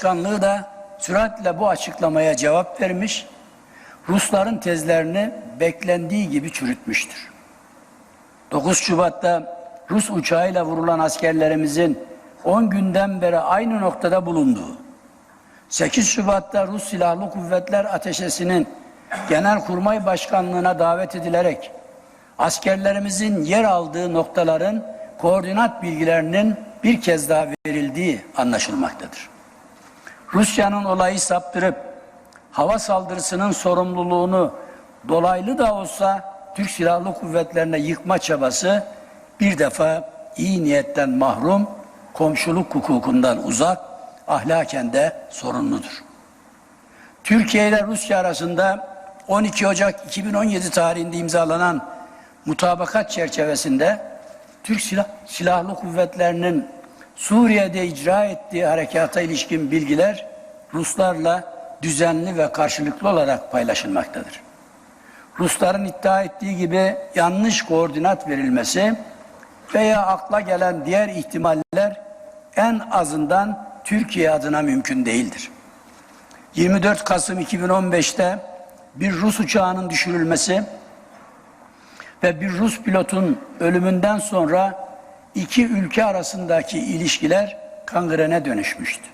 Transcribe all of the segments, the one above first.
Başkanlığı da süratle bu açıklamaya cevap vermiş, Rusların tezlerini beklendiği gibi çürütmüştür. 9 Şubat'ta Rus uçağıyla vurulan askerlerimizin 10 günden beri aynı noktada bulunduğu, 8 Şubat'ta Rus Silahlı Kuvvetler Ateşesi'nin Genelkurmay Başkanlığı'na davet edilerek askerlerimizin yer aldığı noktaların koordinat bilgilerinin bir kez daha verildiği anlaşılmaktadır. Rusya'nın olayı saptırıp hava saldırısının sorumluluğunu dolaylı da olsa Türk Silahlı Kuvvetlerine yıkma çabası bir defa iyi niyetten mahrum, komşuluk hukukundan uzak, ahlaken de sorunludur. Türkiye ile Rusya arasında 12 Ocak 2017 tarihinde imzalanan mutabakat çerçevesinde Türk Silah, Silahlı Kuvvetleri'nin Suriye'de icra ettiği harekata ilişkin bilgiler Ruslarla düzenli ve karşılıklı olarak paylaşılmaktadır. Rusların iddia ettiği gibi yanlış koordinat verilmesi veya akla gelen diğer ihtimaller en azından Türkiye adına mümkün değildir. 24 Kasım 2015'te bir Rus uçağının düşürülmesi ve bir Rus pilotun ölümünden sonra iki ülke arasındaki ilişkiler kangrene dönüşmüştü.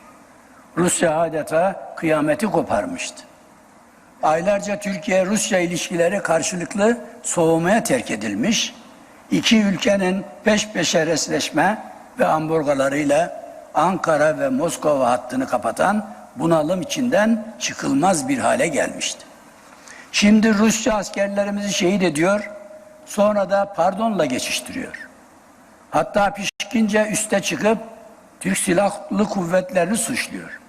Rusya adeta kıyameti koparmıştı. Aylarca Türkiye-Rusya ilişkileri karşılıklı soğumaya terk edilmiş, iki ülkenin peş peşe resleşme ve ambargolarıyla Ankara ve Moskova hattını kapatan bunalım içinden çıkılmaz bir hale gelmişti. Şimdi Rusya askerlerimizi şehit ediyor, sonra da pardonla geçiştiriyor. Hatta pişkince üste çıkıp Türk Silahlı Kuvvetlerini suçluyor.